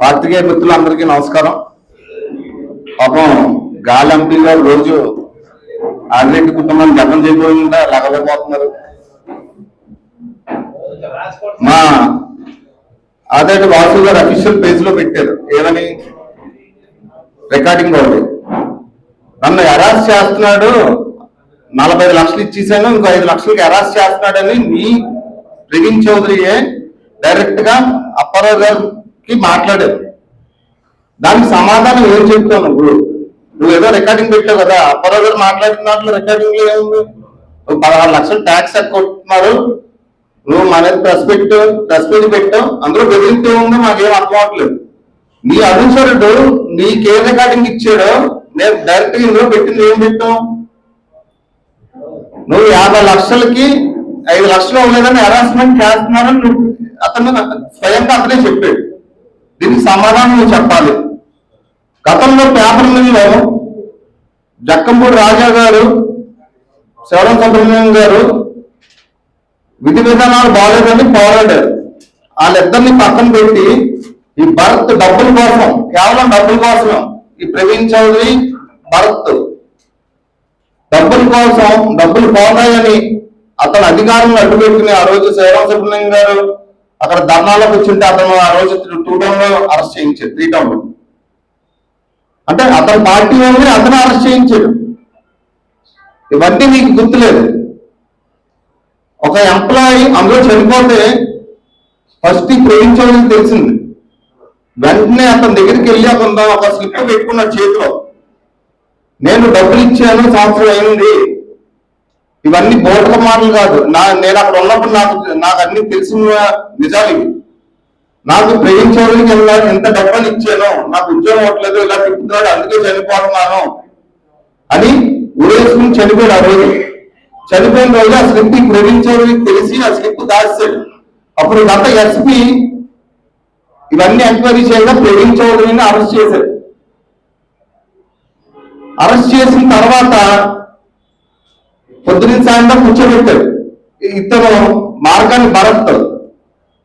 పాత్రికేయ మిత్రులందరికీ నమస్కారం. పాపం గాలి ఎంపీ గారు రోజు ఆదిరెడ్డి కుటుంబాన్ని జపం చేయకుండా లగలేకపోతున్నారు మా ఆదిరెడ్డి వాసు గారు అఫీషియల్ పేజ్లో పెట్టారు. ఏమని? రికార్డింగ్ ఒకటి. నన్ను అరెస్ట్ చేస్తున్నాడు. నలభై ఐదు లక్షలు ఇచ్చేసాను. ఇంకో ఐదు లక్షలకి అరెస్ట్ చేస్తున్నాడని మీ ప్రవీణ్ చౌదరియే డైరెక్ట్గా అప్పారావు గారికి మాట్లాడారు. దానికి సమాధానం ఏం చెప్తావు నువ్వు? నువ్వు ఏదో రికార్డింగ్ పెట్టావు కదా అప్పారావు గారు మాట్లాడిన దాంట్లో రికార్డింగ్లో ఏముంది? నువ్వు పదహారు లక్షలు ట్యాక్స్ ఎక్కున్నారు నువ్వు మన ప్రెస్ పెట్టు ప్రెస్ మీట్ పెట్టావు. అందులో బెదిరితే ఉందో మాకేం అర్థం అవట్లేదు నీ అనుసరుడు నీకే రికార్డింగ్ ఇచ్చాడో నేను డైరెక్ట్ ఇందులో పెట్టింది ఏం పెట్టావు? నువ్వు యాభై లక్షలకి ఐదు లక్షలు అవ్వలేదని హెరాస్మెంట్ చేస్తున్నారని నువ్వు అతను స్వయంగా అతనే చెప్పాడు. దీనికి సమాధానం చెప్పాలి. గతంలో పేపర్ మిల్లో జక్కంపూడి రాజా గారు శివరం సుబ్రహ్మణ్యం గారు విధి విధానాలు బాగలేదని పోరాడారు. వాళ్ళిద్దరిని పక్కన పెట్టి ఈ భరత్ డబ్బుల కోసం కేవలం డబ్బుల కోసం ఈ ప్రవీణ్ చౌదరి భరత్ డబ్బుల కోసం డబ్బులు పోతాయని అతను అధికారంలో అడ్డుపెట్టుకుని ఆ రోజు శివరాం సుబ్రహ్మణ్యం గారు అక్కడ ధర్నాలకు వచ్చింటే అతను ఆ రోజు టూ టౌన్లో అరెస్ట్ చేయించాడు త్రీ టౌన్లో అంటే అతని పార్టీ వాళ్ళని అతను అరెస్ట్ చేయించాడు. ఇవన్నీ మీకు గుర్తులేదు. ఒక ఎంప్లాయీ అందులో చనిపోతే ఫస్ట్ ఈ తెలిసింది. వెంటనే అతని దగ్గరికి వెళ్ళి అతను ఒక స్లిప్ పెట్టుకున్నాడు చేతిలో. నేను డబ్బులు ఇచ్చాను సంవత్సరం అయింది ఇవన్నీ బోటల మాటలు కాదు. నా నేను అక్కడ ఉన్నప్పుడు నాకు నాకు అన్ని తెలిసిన నిజాలు ఇవి. నాకు ప్రేమించేవాళ్ళకి చౌదరికి ఎంత డబ్బులు ఇచ్చాను నాకు ఉద్యోగం అవ్వట్లేదు ఇలా తిప్పుతున్నాడు అందుకే చనిపోతున్నాను అని ఉరేసుకుని చనిపోయాడు ఆ రోజు. చనిపోయిన రోజు ఆ స్లిప్ ప్రేమించేవాళ్ళకి తెలిసి ఆ స్లిప్ దాచాడు అప్పుడు గత ఎస్పీ ఇవన్నీ ఎంక్వైరీ చేయగా ప్రేమించేవాళ్ళని అరెస్ట్ చేశాడు. అరెస్ట్ చేసిన తర్వాత పొద్దున సాయంత్రం కూర్చోబెట్టారు ఇతను మార్గాన్ని భరస్తాడు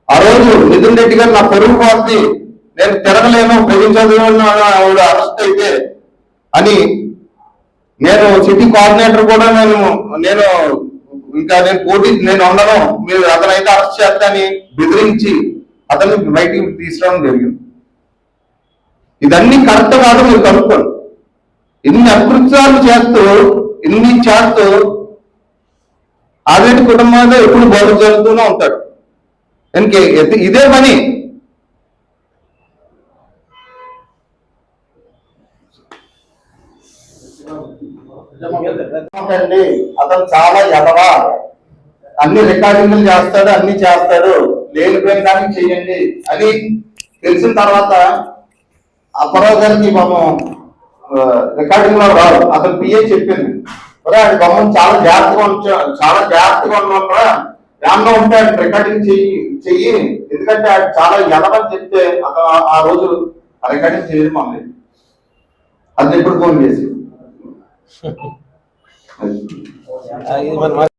ఆ రోజు నితిన్ రెడ్డి గారు నా పొరుగు పోతుంది నేను తిరగలేను ప్రవీణ్ ఆవిడ అరెస్ట్ అయితే అని నేను సిటీ కోఆర్డినేటర్ కూడా నేను నేను ఇంకా నేను పోటీ నేను ఉండను మీరు అతనైతే అరెస్ట్ చేస్తాని బెదిరించి అతన్ని బయటికి తీసుకురావడం జరిగింది. ఇదన్నీ కరెక్ట్ కాదు మీరు కనుక్కోండి. ఇన్ని అకృత్యాలు చేస్తూ ఇన్ని చేస్తూ ఆదిరెడ్డి కుటుంబంలో ఎప్పుడు బోధ జరుగుతూనే ఉంటాడు ఇంకే ఇదే పని. అండి అతను చాలా ఎదవా అన్ని రికార్డింగ్లు చేస్తాడు అన్ని చేస్తాడు. లేనిపోయిన దానికి చెయ్యండి అని తెలిసిన తర్వాత అప్పరావు గారికి పాపం రికార్డింగ్లో రాదు అతను పిఏ చెప్పింది. అది బొమ్మను చాలా జాగ్రత్తగా ఉంచా. చాలా జాగ్రత్తగా ఉన్నప్పుడు ఏమన్నా ఉంటే ఆయన రికార్డింగ్ చెయ్యి చెయ్యి. ఎందుకంటే ఆయన చాలా ఎదవని చెప్తే అతను ఆ- రోజు ఆ రికార్డింగ్ చేయడం మమ్మల్ని. అది ఎప్పుడు ఫోన్ చేసి.